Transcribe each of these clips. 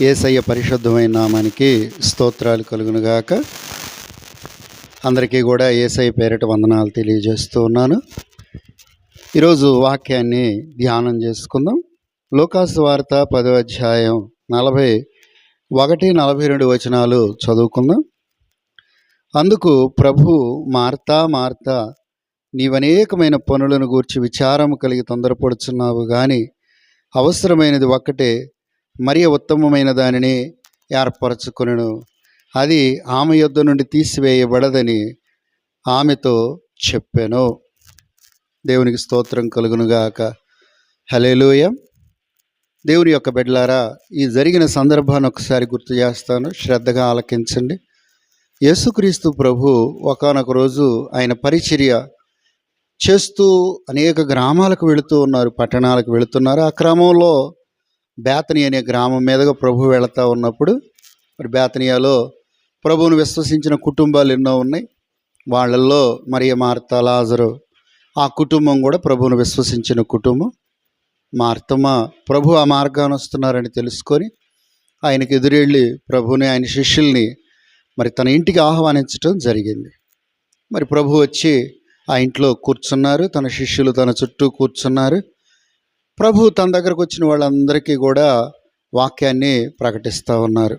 ఏసయ్య పరిశుద్ధమైన నామానికి స్తోత్రాలు కలుగునుగాక. అందరికీ కూడా ఏసఐ పేరిట వందనాలు తెలియజేస్తూ ఉన్నాను. ఈరోజు వాక్యాన్ని ధ్యానం చేసుకుందాం. లోకాసు వార్త పదో అధ్యాయం నలభై ఒకటి నలభై రెండు వచనాలు చదువుకుందాం. అందుకు ప్రభు మార్తా మార్తా నీవనేకమైన పనులను గూర్చి విచారము కలిగి తొందరపడుచున్నావు కానీ అవసరమైనది ఒక్కటే మరి ఉత్తమమైన దానిని ఏర్పరచుకును అది ఆమె యొద్ద నుండి తీసివేయబడదని ఆమెతో చెప్పాను. దేవునికి స్తోత్రం కలుగునుగాక. హలేలోయ దేవుని యొక్క బిడ్డలారా ఈ జరిగిన సందర్భాన్ని ఒకసారి గుర్తు చేస్తాను. శ్రద్ధగా ఆలకించండి. యేసుక్రీస్తు ప్రభు ఒకానొక రోజు ఆయన పరిచర్య చేస్తూ అనేక గ్రామాలకు వెళుతూ ఉన్నారు పట్టణాలకు వెళుతున్నారు. ఆ క్రమంలో బేతని అనే గ్రామం మీదుగా ప్రభు వెళతా ఉన్నప్పుడు మరి బేతనియాలో ప్రభువును విశ్వసించిన కుటుంబాలు ఎన్నో ఉన్నాయి. వాళ్ళల్లో మరియ మార్త లాజరు ఆ కుటుంబం కూడా ప్రభువును విశ్వసించిన కుటుంబం. మార్తమ్మ ప్రభు ఆ మార్గాన్ని వస్తున్నారని తెలుసుకొని ఆయనకి ఎదురెళ్ళి ప్రభుని ఆయన శిష్యుల్ని మరి తన ఇంటికి ఆహ్వానించడం జరిగింది. మరి ప్రభు వచ్చి ఆ ఇంట్లో కూర్చున్నారు. తన శిష్యులు తన చుట్టూ కూర్చున్నారు. ప్రభు తన దగ్గరకు వచ్చిన వాళ్ళందరికీ కూడా వాక్యాన్ని ప్రకటిస్తూ ఉన్నారు.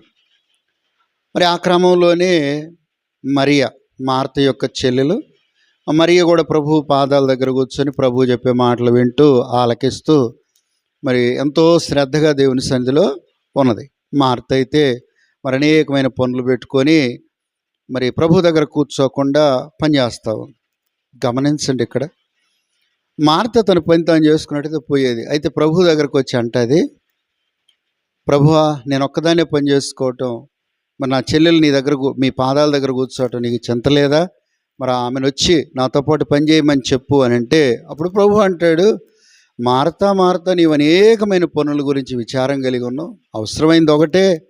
మరి ఆ క్రమంలోనే మరియ మార్త యొక్క చెల్లెలు మరియ కూడా ప్రభు పాదాల దగ్గర కూర్చొని ప్రభు చెప్పే మాటలు వింటూ ఆలకిస్తూ మరి ఎంతో శ్రద్ధగా దేవుని సన్నిధిలో ఉన్నది. మార్త అయితే మరి అనేకమైన పనులు పెట్టుకొని మరి ప్రభు దగ్గర కూర్చోకుండా పనిచేస్తావు ఉంది. గమనించండి ఇక్కడ. మార్త తన పని తాను చేసుకున్నట్టుగా పోయేది. అయితే ప్రభు దగ్గరకు వచ్చి అంటది ప్రభువా నేను ఒక్కదాన్నే పని చేసుకోవటం మరి నా చెల్లెలు నీ దగ్గర కూ- మీ పాదాల దగ్గర కూర్చోవటం నీకు చింతలేదా మరి ఆమెను వచ్చి నాతో పాటు పని చేయమని చెప్పు అని అంటే అప్పుడు ప్రభు అంటాడు మారతా మారతా నీవు అనేకమైన పనుల గురించి విచారం కలిగి ఉన్నావు. అవసరమైంది ఒకటే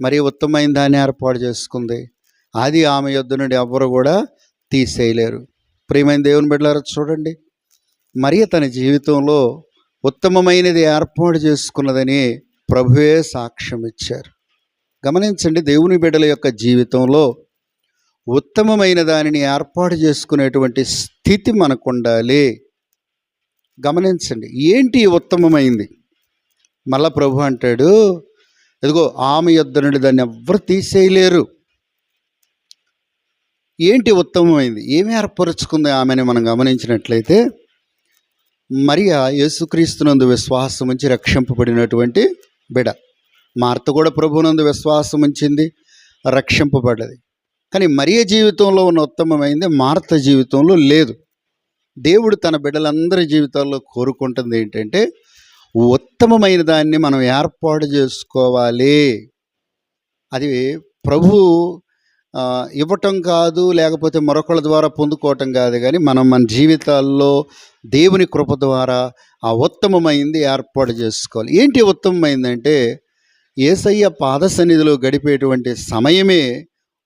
మరి ఉత్తమమైన దాన్ని ఏర్పాటు చేసుకుంది. అది ఆమె యొద్ద నుండి ఎవ్వరు కూడా తీసేయలేరు. ప్రియమైన దేవుని బిడ్డలారా చూడండి. మరి తన జీవితంలో ఉత్తమమైనది ఏర్పాటు చేసుకున్నదని ప్రభువే సాక్ష్యం ఇచ్చారు గమనించండి దేవుని బిడ్డల యొక్క జీవితంలో ఉత్తమమైన దానిని ఏర్పాటు చేసుకునేటువంటి స్థితి మనకు ఉండాలి గమనించండి ఏంటి ఉత్తమమైంది? మళ్ళా ప్రభు అంటాడు ఇదిగో ఆమె యొద్ద నుండి దాన్ని ఎవ్వరు తీసేయలేరు. ఏంటి ఉత్తమమైంది? ఏమి ఏర్పరచుకుంది ఆమెని మనం గమనించినట్లయితే మరియా యేసుక్రీస్తునందు విశ్వాసం ఉంచి రక్షింపబడినటువంటి బిడ. మార్త కూడా ప్రభునందు విశ్వాసం ఉంచింది రక్షింపబడ్డది. కానీ మరియ జీవితంలో ఉన్న ఉత్తమమైంది మార్త జీవితంలో లేదు. దేవుడు తన బిడ్డలందరి జీవితాల్లో కోరుకుంటుంది ఏంటంటే ఉత్తమమైన దాన్ని మనం ఏర్పాటు చేసుకోవాలి. అది ప్రభు ఇవ్వటం కాదు లేకపోతే మరొకళ్ళ ద్వారా పొందుకోవటం కాదు కానీ మనం మన జీవితాల్లో దేవుని కృప ద్వారా ఆ ఉత్తమమైంది ఏర్పాటు చేసుకోవాలి. ఏంటి ఉత్తమమైందంటే ఏసయ్య పాద సన్నిధిలో గడిపేటువంటి సమయమే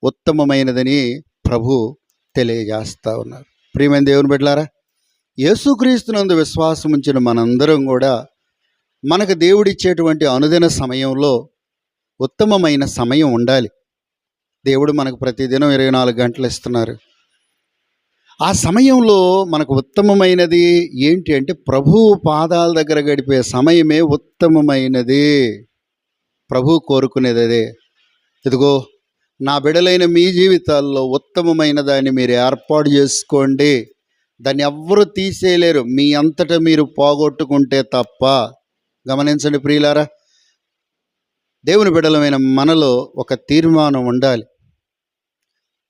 ఉత్తమమైనదని ప్రభు తెలియజేస్తూ ఉన్నారు. ప్రియమైన దేవుని బిడ్డలారా యేసుక్రీస్తునందు విశ్వాసం ఉంచిన మనందరం కూడా మనకు దేవుడిచ్చేటువంటి అనుదిన సమయంలో ఉత్తమమైన సమయం ఉండాలి. దేవుడు మనకు ప్రతిదినం ఇరవై నాలుగు గంటలు ఇస్తున్నారు. ఆ సమయంలో మనకు ఉత్తమమైనది ఏంటి అంటే ప్రభు పాదాల దగ్గర గడిపే సమయమే ఉత్తమమైనది. ప్రభు కోరుకునేది అదే. ఇదిగో నా బిడలైన మీ జీవితాల్లో ఉత్తమమైన దాన్ని మీరు ఏర్పాటు చేసుకోండి. దాన్ని ఎవ్వరూ తీసేయలేరు. మీ అంతటా మీరు పోగొట్టుకుంటే తప్ప. గమనించండి ప్రియులారా దేవుని బిడలమైన మనలో ఒక తీర్మానం ఉండాలి.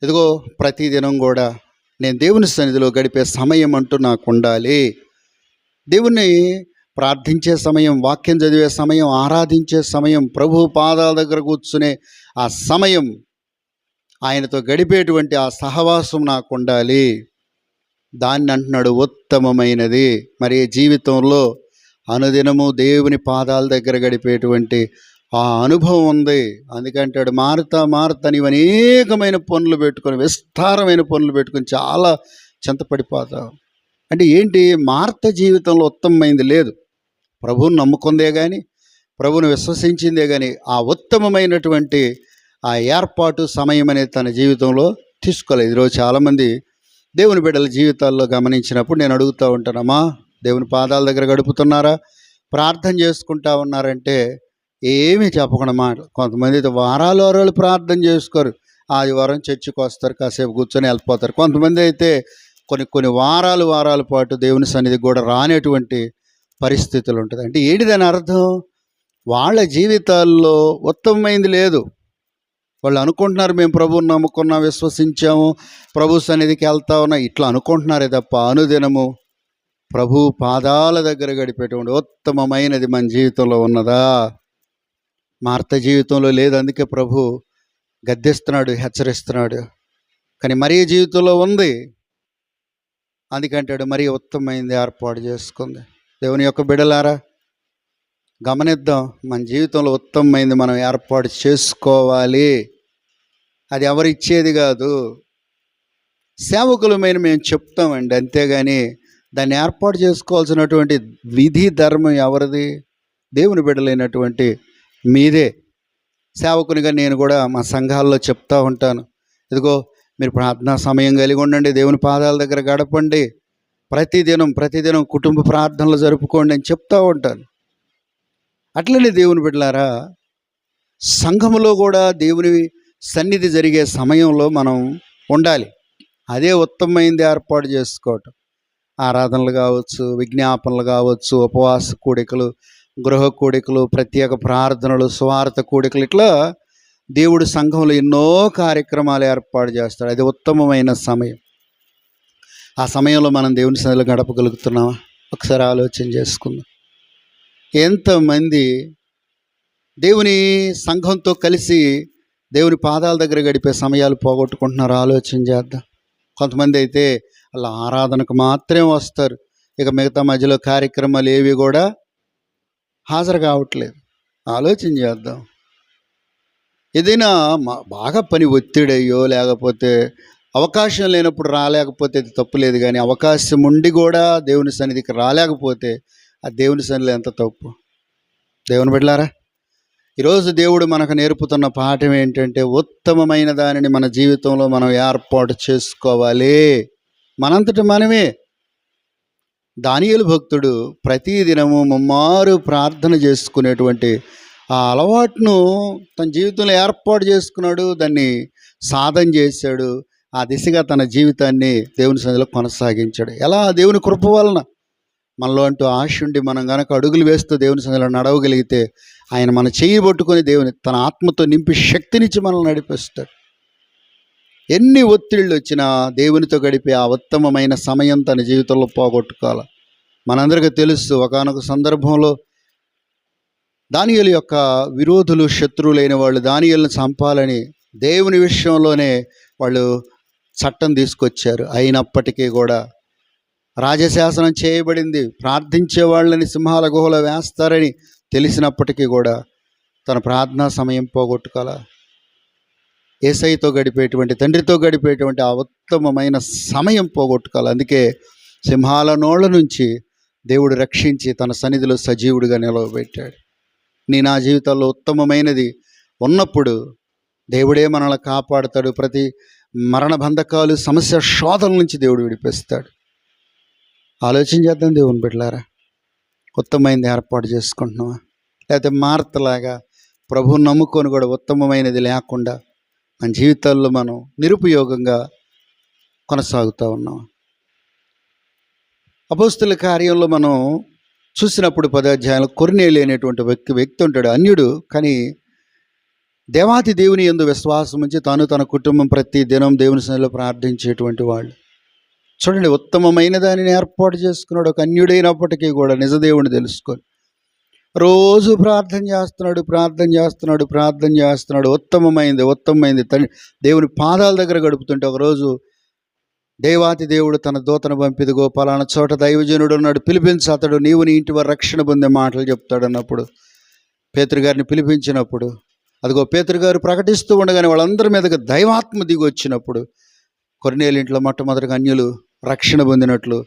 ఇదిగో ప్రతిదినం కూడా నేను దేవుని సన్నిధిలో గడిపే సమయం అంటూ నాకు ఉండాలి. దేవుణ్ణి ప్రార్థించే సమయం వాక్యం చదివే సమయం ఆరాధించే సమయం ప్రభు పాదాల దగ్గర కూర్చునే ఆ సమయం ఆయనతో గడిపేటువంటి ఆ సహవాసం నాకు ఉండాలి. దాన్ని అంటున్నాడు ఉత్తమమైనది. మరి జీవితంలో అనుదినము దేవుని పాదాల దగ్గర గడిపేటువంటి ఆ అనుభవం ఉంది. అందుకంటాడు మారుతా మారుతా నీవు అనేకమైన పనులు పెట్టుకొని విస్తారమైన పనులు పెట్టుకొని చాలా చింతపడిపోతావు. అంటే ఏంటి? మార్త జీవితంలో ఉత్తమమైంది లేదు. ప్రభువుని నమ్ముకుందే కానీ ప్రభువును విశ్వసించిందే కానీ ఆ ఉత్తమమైనటువంటి ఆ ఏర్పాటు సమయం అనేది తన జీవితంలో తీసుకోలేదు. ఈరోజు చాలామంది దేవుని బిడ్డల జీవితాల్లో గమనించినప్పుడు నేను అడుగుతూ ఉంటానమ్మా దేవుని పాదాల దగ్గర గడుపుతున్నారా? ప్రార్థన చేసుకుంటా ఉన్నారంటే ఏమీ చెప్పకుండా మాట కొంతమంది అయితే వారాలు వారాలు ప్రార్థన చేసుకోరు. ఆదివారం చర్చికి వస్తారు కాసేపు కూర్చొని వెళ్ళిపోతారు. కొంతమంది అయితే కొన్ని కొన్ని వారాలు వారాల పాటు దేవుని సన్నిధి కూడా రానటువంటి పరిస్థితులు ఉంటుంది. అంటే ఏంటి దాని అర్థం? వాళ్ళ జీవితాల్లో ఉత్తమమైంది లేదు. వాళ్ళు అనుకుంటున్నారు మేము ప్రభువుని నమ్ముకున్నాం విశ్వసించాము ప్రభు సన్నిధికి వెళ్తా ఉన్నాం. ఇట్లా అనుకుంటున్నారే తప్ప అనుదినము ప్రభు పాదాల దగ్గర గడిపేటువంటి ఉత్తమమైనది మన జీవితంలో ఉన్నదా? మార్త జీవితంలో లేదు అందుకే ప్రభు గద్దెస్తున్నాడు హెచ్చరిస్తున్నాడు. కానీ మరీ జీవితంలో ఉంది. అందుకంటాడు మరీ ఉత్తమమైంది ఏర్పాటు చేసుకుంది. దేవుని యొక్క బిడలారా గమనిద్దాం మన జీవితంలో ఉత్తమమైంది మనం ఏర్పాటు చేసుకోవాలి. అది ఎవరు ఇచ్చేది కాదు. సేవకులమైన మేము చెప్తామండి అంతేగాని దాన్ని ఏర్పాటు చేసుకోవాల్సినటువంటి విధి ధర్మం ఎవరిది? దేవుని బిడలైనటువంటి మీదే సేవకునిగా నేను కూడా మా సంఘాల్లో చెప్తా ఉంటాను. ఇదిగో మీరు ప్రార్థనా సమయం కలిగి ఉండండి దేవుని పాదాల దగ్గర గడపండి. ప్రతిదినం ప్రతిదినం కుటుంబ ప్రార్థనలు జరుపుకోండి అని చెప్తా ఉంటాను. అట్లనే దేవుని బిడ్డలారా సంఘములో కూడా దేవుని సన్నిధి జరిగే సమయంలో మనం ఉండాలి. అదే ఉత్తమమైంది ఏర్పాటు చేసుకోవటం. ఆరాధనలు కావచ్చు విజ్ఞాపనలు కావచ్చు ఉపవాస కూడికలు గృహ కూడికలు ప్రత్యేక ప్రార్థనలు స్వార్థ కూడికలు ఇట్లా దేవుడు సంఘంలో ఎన్నో కార్యక్రమాలు ఏర్పాటు చేస్తాడు. అది ఉత్తమమైన సమయం. ఆ సమయంలో మనం దేవుని సన్నిధిలో గడపగలుగుతున్నామా? ఒకసారి ఆలోచన చేసుకుందాం. ఎంతమంది దేవుని సంఘంతో కలిసి దేవుని పాదాల దగ్గర గడిపే సమయాలు పోగొట్టుకుంటున్నారు ఆలోచన చేద్దాం. కొంతమంది అయితే అలా ఆరాధనకు మాత్రమే వస్తారు. ఇక మిగతా మధ్యలో కార్యక్రమాలు ఏవి కూడా హాజరు కావట్లేదు. ఆలోచన చేద్దాం. ఏదైనా మా- బాగా పని ఒత్తిడయ్యో లేకపోతే అవకాశం లేనప్పుడు రాలేకపోతే అది తప్పులేదు కానీ అవకాశం ఉండి కూడా దేవుని సన్నిధికి రాలేకపోతే ఆ దేవుని సన్నిధి ఎంత తప్పు? దేవుని బిడ్డలారా ఈరోజు దేవుడు మనకు నేర్పుతున్న పాఠం ఏంటంటే ఉత్తమమైన దానిని మన జీవితంలో మనం ఏర్పాటు చేసుకోవాలి. మనంతటి మనమే దానియలు భక్తుడు ప్రతిదినము ముమ్మారు ప్రార్థన చేసుకునేటువంటి ఆ అలవాటును తన జీవితంలో ఏర్పాటు చేసుకున్నాడు దాన్ని సాధన చేశాడు ఆ దిశగా తన జీవితాన్ని దేవుని సన్నిధిలో కొనసాగించాడు. ఎలా? దేవుని కృప వలన. మనలో అంటూ ఆశ ఉండి మనం కనుక అడుగులు వేస్తూ దేవుని సన్నిధిలో నడవగలిగితే ఆయన మన చేయి పట్టుకొని దేవుని తన ఆత్మతో నింపి శక్తినిచ్చి మనల్ని నడిపిస్తాడు. ఎన్ని ఒత్తిళ్ళు వచ్చినా దేవునితో గడిపే ఆ ఉత్తమమైన సమయం తన జీవితంలో పోగొట్టుకోవాలి. మనందరికీ తెలుసు ఒకానొక సందర్భంలో దానియలు యొక్క విరోధులు శత్రువులైన వాళ్ళు దానియులను చంపాలని దేవుని విషయంలోనే వాళ్ళు చట్టం తీసుకొచ్చారు. అయినప్పటికీ కూడా రాజశాసనం చేయబడింది. ప్రార్థించే వాళ్ళని సింహాల గుహలో వేస్తారని తెలిసినప్పటికీ కూడా తన ప్రార్థనా సమయం పోగొట్టుకోవాలి. ఏసైతో గడిపేటువంటి తండ్రితో గడిపేటువంటి ఆ ఉత్తమమైన సమయం పోగొట్టుకోవాలి. అందుకే సింహాల నోళ్ళ నుంచి దేవుడు రక్షించి తన సన్నిధిలో సజీవుడిగా నిలవబెట్టాడు. నీ నా జీవితంలో ఉత్తమమైనది ఉన్నప్పుడు దేవుడే మనల్ని కాపాడుతాడు. ప్రతి మరణ బంధకాలు సమస్య శోధన నుంచి దేవుడు విడిపిస్తాడు. ఆలోచన చేద్దాం దేవుని బిడ్డలారా. ఉత్తమమైనది ఏర్పాటు చేసుకుంటున్నావా? లేకపోతే మార్తలాగా ప్రభువుని నమ్ముకొని కూడా ఉత్తమమైనది లేకుండా మన జీవితాల్లో మనం నిరుపయోగంగా కొనసాగుతూ ఉన్నాం. అపోస్తుల కార్యంలో మనం చూసినప్పుడు పదాధ్యాయంలో కొరినే లేనటువంటి వ్యక్తి వ్యక్తి ఉంటాడు అన్యుడు. కానీ దేవాతి దేవుని ఎందు విశ్వాసం ఉంచి తాను తన కుటుంబం ప్రతి దినం దేవుని సన్నిధిలో ప్రార్థించేటువంటి వాళ్ళు. చూడండి ఉత్తమమైన దానిని ఏర్పాటు చేసుకున్నాడు. ఒక అన్యుడైనప్పటికీ కూడా నిజదేవుని తెలుసుకొని రోజు ప్రార్థన చేస్తున్నాడు ప్రార్థన చేస్తున్నాడు ప్రార్థన చేస్తున్నాడు. ఉత్తమమైంది ఉత్తమమైంది. తన దేవుని పాదాల దగ్గర గడుపుతుంటే ఒకరోజు దేవాతి దేవుడు తన దూతను పంపిదిగో పలానా చోట దైవజనుడు ఉన్నాడు పిలిపించి అతడు నీవు నీ ఇంటి వారు రక్షణ పొందే మాటలు చెప్తాడు అన్నప్పుడు పేతృగారిని గారిని పిలిపించినప్పుడు అదిగో పేతురు గారు ప్రకటిస్తూ ఉండగానే వాళ్ళందరి మీదకి దైవాత్మ దిగి వచ్చినప్పుడు కొరినేలు ఇంట్లో మొట్టమొదటిగా అన్యులు రక్షణ పొందినట్లు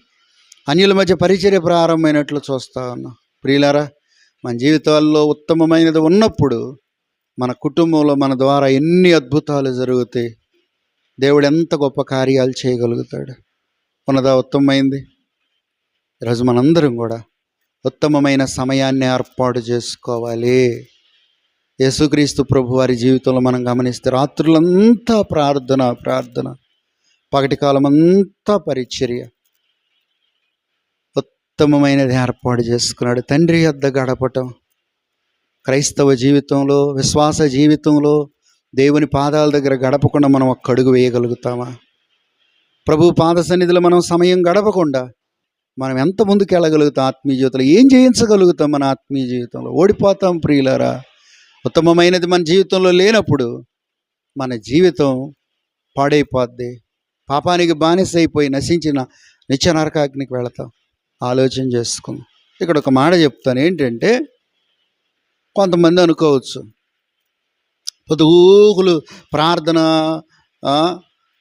అన్యుల మధ్య పరిచర్య ప్రారంభమైనట్లు చూస్తా ఉన్నాం. ప్రియులారా మన జీవితాల్లో ఉత్తమమైనది ఉన్నప్పుడు మన కుటుంబంలో మన ద్వారా ఎన్ని అద్భుతాలు జరుగుతాయి దేవుడు ఎంత గొప్ప కార్యాలు చేయగలుగుతాడు. ఉన్నదా ఉత్తమమైంది? ఈరోజు మనందరం కూడా ఉత్తమమైన సమయాన్ని ఏర్పాటు చేసుకోవాలి. యేసుక్రీస్తు ప్రభు వారి జీవితంలో మనం గమనిస్తే రాత్రులంతా ప్రార్థన ప్రార్థన. పగటి కాలం అంతా పరిచర్య. ఉత్తమమైనది ఏర్పాటు చేసుకున్నాడు. తండ్రి వద్ద గడపటం క్రైస్తవ జీవితంలో విశ్వాస జీవితంలో దేవుని పాదాల దగ్గర గడపకుండా మనం ఒక్క అడుగు వేయగలుగుతామా? ప్రభు పాద సన్నిధిలో మనం సమయం గడపకుండా మనం ఎంత ముందుకు వెళ్ళగలుగుతాం ఆత్మీయ జీవితంలో? ఏం చేయించగలుగుతాం మన ఆత్మీయ జీవితంలో? ఓడిపోతాం ప్రియులారా. ఉత్తమమైనది మన జీవితంలో లేనప్పుడు మన జీవితం పాడైపోద్ది. పాపానికి బానిస అయిపోయి నశించిన నిత్య నరకాగ్నికి వెళతాం. ఆలోచన చేసుకుందాం. ఇక్కడ ఒక మాట చెప్తాను. ఏంటంటే కొంతమంది అనుకోవచ్చు. పొదుగులు ప్రార్థన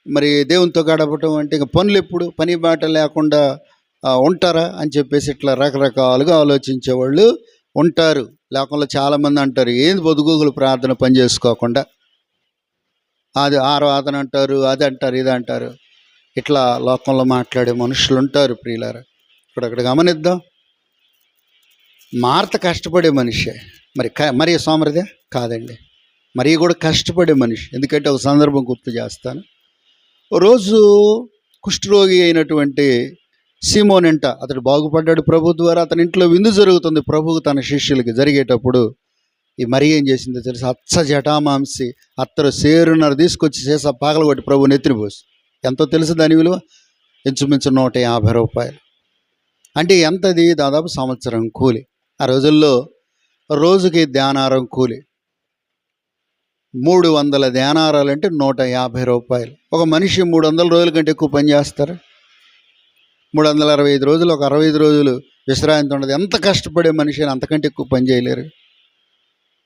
మరి దేవునితో గడపటం అంటే ఇంకా పనులు ఎప్పుడు పని బాట లేకుండా ఉంటారా అని చెప్పేసి ఇట్లా రకరకాలుగా ఆలోచించే వాళ్ళు ఉంటారు. లేకుండా చాలామంది అంటారు ఏంది పొదుగులు ప్రార్థన పని చేసుకోకుండా? అది ఆరాధన అంటారు అది అంటారు ఇది అంటారు. ఇట్లా లోకంలో మాట్లాడే మనుషులు ఉంటారు ప్రియులారా. ఇప్పుడు అక్కడ గమనిద్దాం. మార్త కష్టపడే మనిషే. మరి క మరి సోమరిదే కాదండి. మరి కూడా కష్టపడే మనిషి. ఎందుకంటే ఒక సందర్భం గుర్తు చేస్తాను. రోజు కుష్ఠరోగి అయినటువంటి సీమోనింట అతడు బాగుపడ్డాడు. ప్రభు ద్వారా అతని ఇంట్లో విందు జరుగుతుంది. ప్రభువు తన శిష్యులకి జరిగేటప్పుడు ఈ మరి ఏం చేసిందో తెలుసు? అచ్చ జటామాంసి అత్తరు సేరున్నర తీసుకొచ్చి చేసా పాగలగొట్టి ప్రభు నెత్తిరిపోసి ఎంతో తెలుసు దాని విలువ? ఇంచుమించు నూట యాభై రూపాయలు. అంటే ఎంతది? దాదాపు సంవత్సరం కూలి. ఆ రోజుల్లో రోజుకి ధ్యానారం కూలి. మూడు వందల ధ్యానారాలు అంటే నూట యాభై రూపాయలు. ఒక మనిషి మూడు వందల రోజుల కంటే ఎక్కువ పని చేస్తారు. మూడు వందల అరవై ఐదు రోజులు ఒక అరవై ఐదు రోజులు విశ్రాంతి ఉండదు. ఎంత కష్టపడే మనిషిని అంతకంటే ఎక్కువ పని చేయలేరు.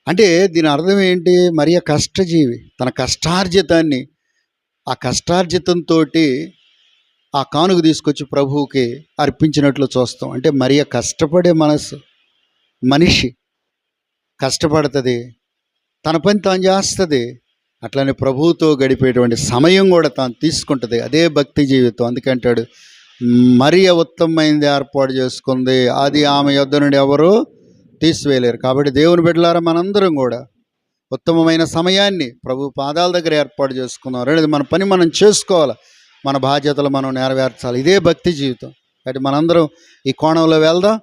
అంటే దీని అర్థం ఏంటి? మరి కష్టజీవి తన కష్టార్జితాన్ని ఆ కష్టార్జితంతో ఆ కానుక తీసుకొచ్చి ప్రభువుకి అర్పించినట్లు చూస్తాం. అంటే మరియ కష్టపడే మనసు మనిషి కష్టపడుతుంది తన పని తాను చేస్తుంది అట్లనే ప్రభువుతో గడిపేటువంటి సమయం కూడా తాను తీసుకుంటుంది అదే భక్తి జీవితం. అందుకంటాడు మరియ ఉత్తమమైనది ఏర్పాటు చేసుకుంది అది ఆమె యొద్ద నుండి ఎవరు తీసివేయలేరు. కాబట్టి దేవుని బిడ్డలారా మనందరం కూడా ఉత్తమమైన సమయాన్ని ప్రభు పాదాల దగ్గర ఏర్పాటు చేసుకుందాం. రెండోది మన పని మనం చేసుకోవాలి? మన బాధ్యతలు మనం నెరవేర్చాలి. ఇదే భక్తి జీవితం. కాబట్టి మనందరం ఈ కోణంలో వెళ్దాం.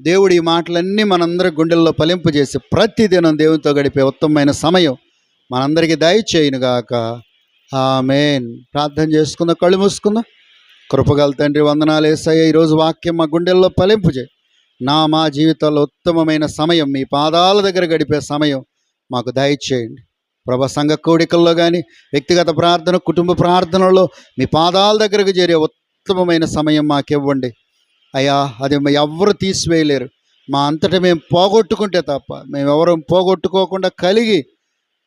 దేవుడు ఈ మాటలన్నీ మనందరి గుండెల్లో ఫలింపజేసి ప్రతిదినం దేవునితో గడిపే ఉత్తమమైన సమయం మనందరికీ దయచేయునుగాక. ఆమెన్. ప్రార్థన చేసుకుందాం కళ్ళు మూసుకుందాం. కృపగల తండ్రి వందనాలు వేసాయి ఈరోజు వాక్యం మా గుండెల్లో ఫలింపుజే నా మా జీవితంలో ఉత్తమమైన సమయం మీ పాదాల దగ్గర గడిపే సమయం మాకు దయచేయండి. ప్రభా సంఘ కోడికల్లో కానీ వ్యక్తిగత ప్రార్థన కుటుంబ ప్రార్థనలో మీ పాదాల దగ్గరకు చేరే ఉత్తమమైన సమయం మాకివ్వండి. అయ్యా అది ఎవ్వరు తీసివేయలేరు. మా అంతటా మేము పోగొట్టుకుంటే తప్ప మేము ఎవరు పోగొట్టుకోకుండా కలిగి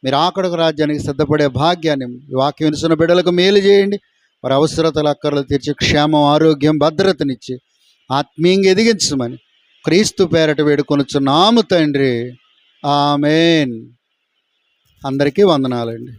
మీరు ఆకడకు రాజ్యానికి సిద్ధపడే భాగ్యాన్ని వాక్య వాక్యం వినుసున్న బిడ్డలకు మేలు చేయండి. వారి అవసరతలు అక్కర్లు తీర్చి క్షేమం ఆరోగ్యం భద్రతనిచ్చి ఆత్మీయంగా ఎదిగించమని క్రీస్తు పేరట వేడుకొనుచున్నాము తండ్రి. ఆమెన్. అందరికీ వందనాలండి.